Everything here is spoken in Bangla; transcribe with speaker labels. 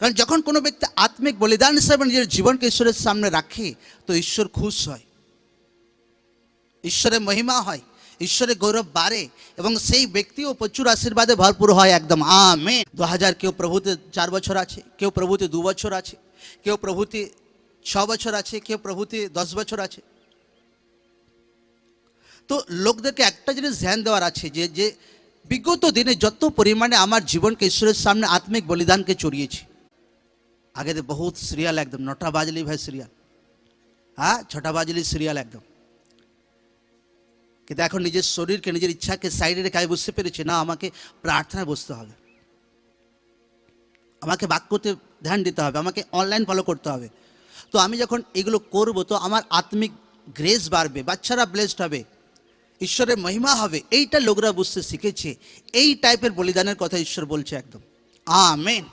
Speaker 1: কারণ যখন কোনো ব্যক্তি আত্মিক বলিদান হিসাবে নিজের জীবনকে ঈশ্বরের সামনে রাখে, তো ঈশ্বর খুশ হয়। ঈশ্বরের মহিমা হয়, ঈশ্বরের গৌরব বাড়ে এবং সেই ব্যক্তিও প্রচুর আশীর্বাদে ভরপুর হয় একদম। আমে দু হাজার কেউ প্রভুতে চার বছর আছে, কেউ প্রভুতে দু বছর আছে, কেউ প্রভুতে ছ বছর আছে, কেউ প্রভুতে দশ বছর আছে। তো লোকদেরকে একটা জিনিস ধ্যান দেওয়ার আছে যে যে বিগত দিনে যত পরিমাণে আমার জীবনকে ঈশ্বরের সামনে আত্মিক বলিদানকে চড়িয়েছি আগে তো বহুত সিরিয়াল একদম নটা বাজলি ভাই সিরিয়াল হ্যাঁ ছটা বাজলি সিরিয়াল একদম কিন্তু এখন নিজের শরীরকে নিজের ইচ্ছাকে সাইডে রেখে আমি বুঝতে পেরেছি না আমাকে প্রার্থনায় বসতে হবে আমাকে বাক্যতে ধ্যান দিতে হবে আমাকে অনলাইন ফলো করতে হবে তো আমি যখন এগুলো করব তো আমার আত্মিক গ্রেস বাড়বে বাচ্চারা ব্লেসড হবে ঈশ্বরের মহিমা হবে এইটা লোকরা বুঝতে শিখেছে এই টাইপের বলিদানের কথা ঈশ্বর বলছে একদম আমেন